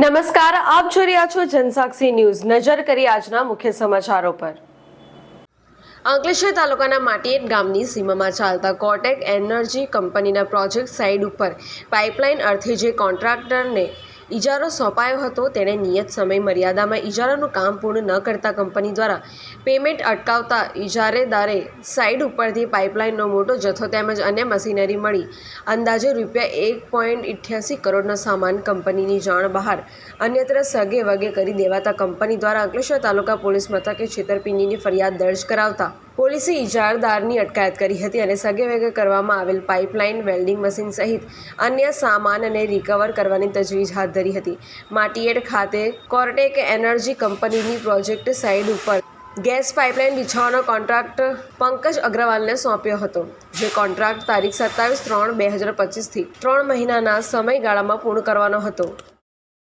નમસ્કાર, આપ જોઈ રહ્યા છો જનસાક્ષી ન્યૂઝ. નજર કરી આજના મુખ્ય સમાચારો પર. અંકલેશ્વર તાલુકાના માટીએટ ગામની સીમામાં ચાલતા કોટેક એનર્જી કંપનીના પ્રોજેક્ટ સાઇડ ઉપર પાઇપલાઇન અર્થે જે કોન્ટ્રાક્ટરને ઇજારો સોંપાયો હતો. તેણે નિયત સમય મર્યાદામાં ઇજારાનું કામ પૂર્ણ ન કરતા કંપની દ્વારા પેમેન્ટ અટકાવતા ઇજારેદારે સાઇડ ઉપરથી પાઇપલાઇનનો મોટો જથ્થો તેમજ અન્ય મશીનરી મળી. અંદાજે રૂપિયા એક પોઈન્ટ ઇઠ્યાસી કરોડનો સામાન કંપનીની જાણ બહાર અન્યત્ર સગે વગે કરી દેવાતા કંપની દ્વારા અંકલેશ્વર તાલુકા પોલીસ મથકે છેતરપિંડીની ફરિયાદ દર્જ કરાવતા પોલીસે ઇજારદારની અટકાયત કરી હતી અને સગે વગે કરવામાં આવેલ પાઇપલાઇન, વેલ્ડિંગ મશીન સહિત અન્ય સામાનને રિકવર કરવાની તજવીજ હાથ ધરી હતી. માટીએડ ખાતે કોર્ટેક એનર્જી કંપનીની પ્રોજેક્ટ સાઇડ ઉપર ગેસ પાઇપલાઇન બિછાવવાનો કોન્ટ્રાક્ટ પંકજ અગ્રવાલને સોંપ્યો હતો, જે કોન્ટ્રાક્ટ તારીખ સત્તાવીસ ત્રણ બે હજાર પચીસથી ત્રણ મહિનાના સમયગાળામાં પૂર્ણ કરવાનો હતો.